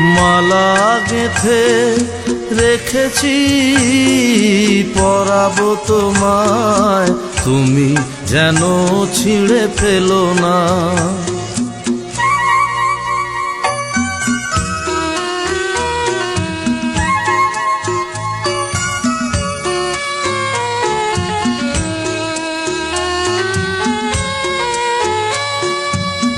মালা গেথে রেখেছি পরাবো তোমায়। তুমি যেন ছিঁড়ে ফেলো না।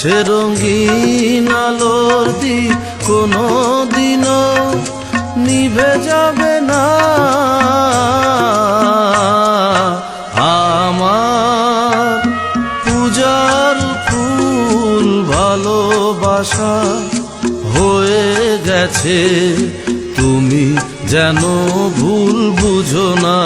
সে রঙিন আলোর দিক, কোনো দিনও নিভে যাবে না। আমার পূজার ফুল ভালোবাসা হয়ে গেছে, তুমি যেন ভুল বুঝো না।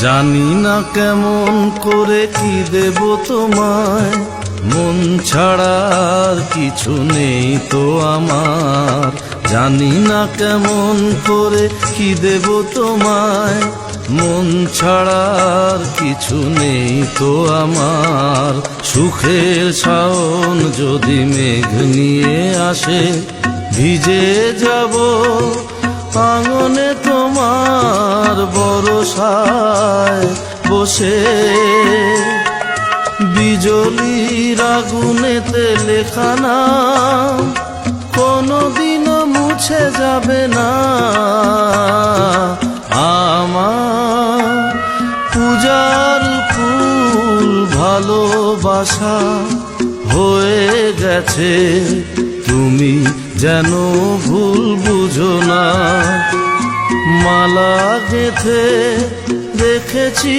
জানি না কেমন করে কি দেব তোমায়। মন ছাড়ার কিছু নেই তো আমার। জানি না কেমন করে কি দেব তোমায়। মন ছাড়ার কিছু নেই তো আমার। সুখের শাওন যদি মেঘ নিয়ে আসে, ভিজে যাব আঙনে তোমার বরসায় বসে বিজলির আগুনেতে লেখা নাম কোনোদিনও মুছে যাবে না। আমার পূজার ফুল ভালোবাসা হয়ে গেছে। তুমি যেন ভুল বুঝো না। মালা গেথে দেখেছি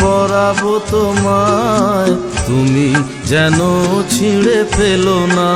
পরাবো তোমায়। তুমি যেন ছিঁড়ে ফেলো না।